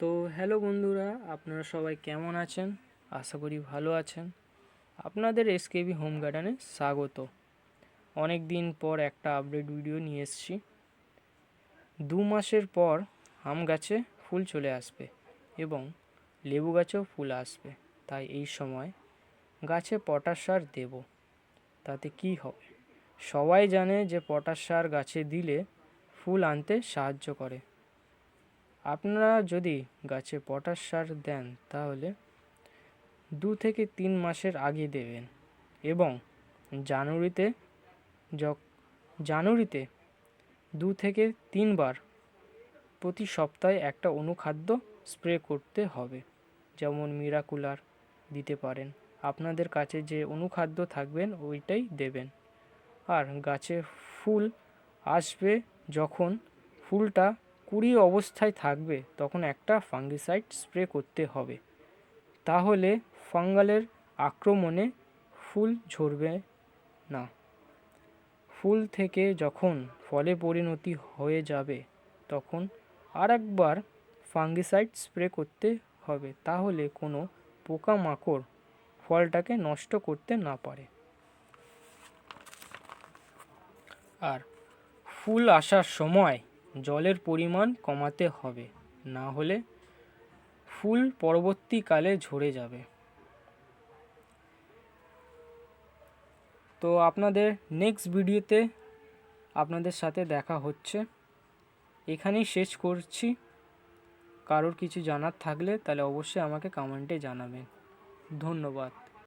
তো হ্যালো বন্ধুরা, আপনারা সবাই কেমন আছেন? আশা করি ভালো আছেন। আপনাদের এসকেবি হোম গার্ডেনে স্বাগত। অনেক দিন পর একটা আপডেট ভিডিও নিয়ে এসেছি। দু মাসের পর আম গাছে ফুল চলে আসবে এবং লেবু গাছেও ফুল আসবে। তাই এই সময় গাছে পটাশ সার দেব। তাতে কি হবে? সবাই জানে যে পটাশ সার গাছে দিলে ফুল আনতে সাহায্য করে। আপনারা যদি গাছে পটাশ সার দেন, তাহলে দু থেকে তিন মাসের আগে দেবেন। এবং জানুয়ারিতে জানুয়ারিতে দু থেকে তিনবার প্রতি সপ্তাহে একটা অনুখাদ্য স্প্রে করতে হবে। যেমন মিরাকুলার দিতে পারেন। আপনাদের কাছে যে অনুখাদ্য থাকবেন, ওইটাই দেবেন। আর গাছে ফুল আসবে যখন ফুলটা কুড়ি অবস্থায় থাকবে, তখন একটা ফাঙ্গিসাইড স্প্রে করতে হবে। তাহলে ফাঙ্গালের আক্রমণে ফুল ঝরবে না। ফুল থেকে যখন ফলে পরিণতি হয়ে যাবে, তখন আর একবার ফাঙ্গিসাইড স্প্রে করতে হবে, তাহলে কোনো পোকামাকড় ফলটাকে নষ্ট করতে না পারে। আর ফুল আসার সময় জলের পরিমাণ কমাতে হবে, না হলে ফুল পরবর্তীকালে ঝরে যাবে। তো আপনাদের নেক্সট ভিডিওতে আপনাদের সাথে দেখা হচ্ছে। এখানেই শেষ করছি। কারোর কিছু জানার থাকলে তাহলে অবশ্যই আমাকে কমেন্টে জানাবেন। ধন্যবাদ।